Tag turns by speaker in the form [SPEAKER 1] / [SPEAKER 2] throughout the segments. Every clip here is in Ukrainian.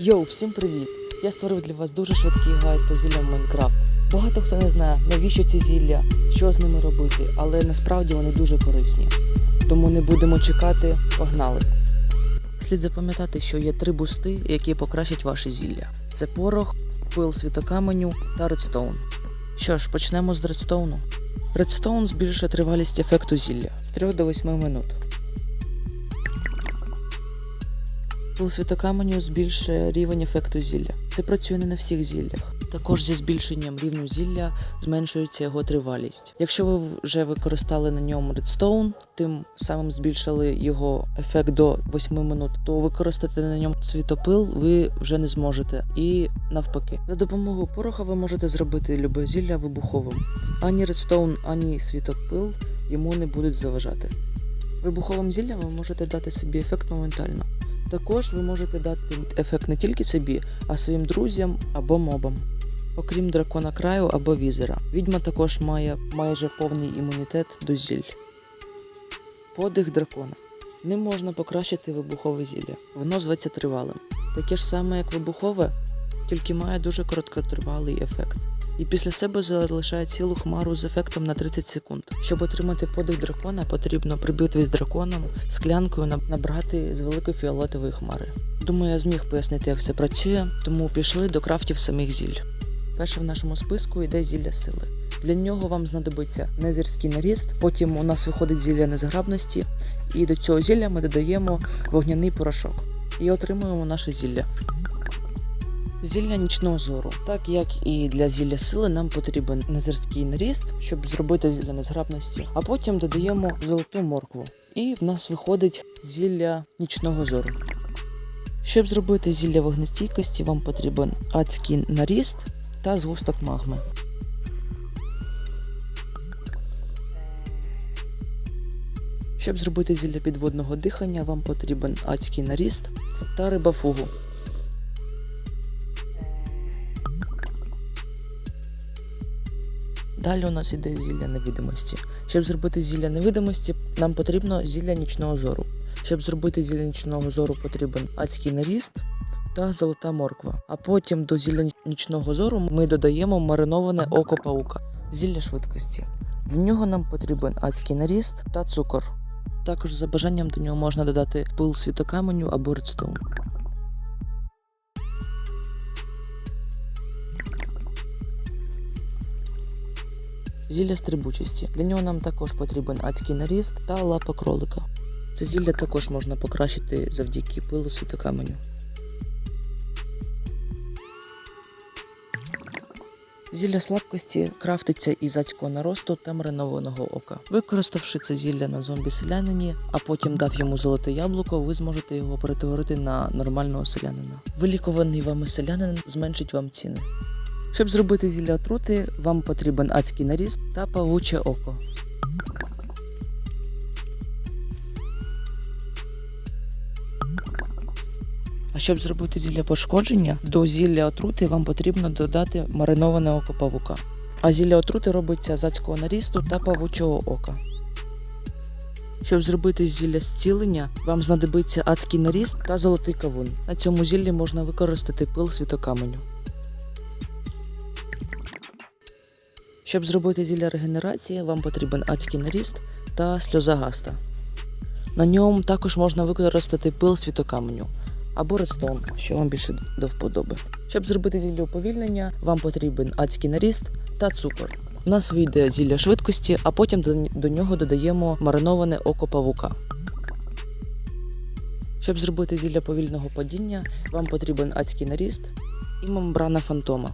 [SPEAKER 1] Йоу, всім привіт! Я створив для вас дуже швидкий гайд по зіллям Майнкрафт. Багато хто не знає, навіщо ці зілля, що з ними робити, але насправді вони дуже корисні. Тому не будемо чекати, погнали. Слід запам'ятати, що є три бусти, які покращать ваші зілля: це порох, пил світокаменю та редстоун. Що ж, почнемо з редстоуну. Редстоун збільшує тривалість ефекту зілля з 3 до 8 минут. Пил світокаменю збільшує рівень ефекту зілля. Це працює не на всіх зіллях. Також зі збільшенням рівню зілля зменшується його тривалість. Якщо ви вже використали на ньому редстоун, тим самим збільшили його ефект до 8 минут, то використати на ньому світопил ви вже не зможете. І навпаки, за допомогою пороха ви можете зробити любе зілля вибуховим. Ані редстоун, ані світопил йому не будуть заважати. Вибуховим зіллям ви можете дати собі ефект моментально. Також ви можете дати ефект не тільки собі, а своїм друзям або мобам. Окрім дракона краю або візера. Відьма також має майже повний імунітет до зіль. Подих дракона. Ним можна покращити вибухове зілля. Воно зветься тривалим. Таке ж саме, як вибухове, тільки має дуже короткотривалий ефект. І після себе залишає цілу хмару з ефектом на 30 секунд. Щоб отримати подих дракона, потрібно при з драконом склянкою наб- набрати з великої фіолетової хмари. Думаю, я зміг пояснити, як все працює, тому пішли до крафтів самих зіль. Перше в нашому списку йде зілля сили. Для нього вам знадобиться незірський наріст, потім у нас виходить зілля незграбності, і до цього зілля ми додаємо вогняний порошок і отримуємо наше зілля. Зілля нічного зору. Так як і для зілля сили, нам потрібен незерський наріст, щоб зробити зілля незграбності, а потім додаємо золоту моркву. І в нас виходить зілля нічного зору. Щоб зробити зілля вогнестійкості, вам потрібен адський наріст та згусток магми. Щоб зробити зілля підводного дихання, вам потрібен адський наріст та рибафугу. Далі у нас іде зілля невидимості. Щоб зробити зілля невидимості, нам потрібно зілля нічного зору. Щоб зробити зілля нічного зору, потрібен адський наріст та золота морква. А потім до зілля нічного зору ми додаємо мариноване око паука, зілля швидкості. Для нього нам потрібен адський наріст та цукор. Також за бажанням до нього можна додати пил світокаменю або редстоун. Зілля стрибучості. Для нього нам також потрібен адський наріст та лапа кролика. Це зілля також можна покращити завдяки пилу світокаменю. Зілля слабкості крафтиться із адського наросту та маринованого ока. Використавши це зілля на зомбі селянині, а потім дав йому золоте яблуко, ви зможете його перетворити на нормального селянина. Вилікуваний вами селянин зменшить вам ціни. Щоб зробити зілля отрути, вам потрібен адський наріст та павуче око. А щоб зробити зілля пошкодження, до зілля отрути вам потрібно додати мариноване око павука. А зілля отрути робиться з адського нарісту та павучого ока. Щоб зробити зілля зцілення, вам знадобиться адський наріст та золотий кавун. На цьому зіллі можна використати пил світокаменю. Щоб зробити зілля регенерації, вам потрібен адський наріст та сльоза гаста. На ньому також можна використати пил світокаменю або редстоун, що вам більше до вподоби. Щоб зробити зілля уповільнення, вам потрібен адський наріст та цукор. У нас вийде зілля швидкості, а потім до, нього додаємо мариноване око павука. Щоб зробити зілля повільного падіння, вам потрібен адський наріст і мембрана фантома.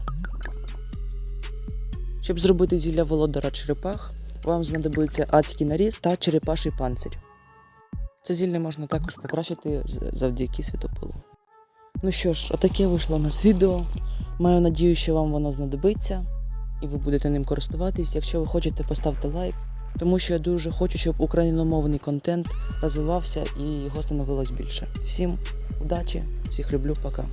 [SPEAKER 1] Щоб зробити зілля володара черепах, вам знадобиться адський наріз та черепаший панцир. Це зілля можна також покращити завдяки світопилу. Ну що ж, отаке вийшло у нас відео. Маю надію, що вам воно знадобиться і ви будете ним користуватись. Якщо ви хочете, поставте лайк, тому що я дуже хочу, щоб україномовний контент розвивався і його становилось більше. Всім удачі, всіх люблю, пока.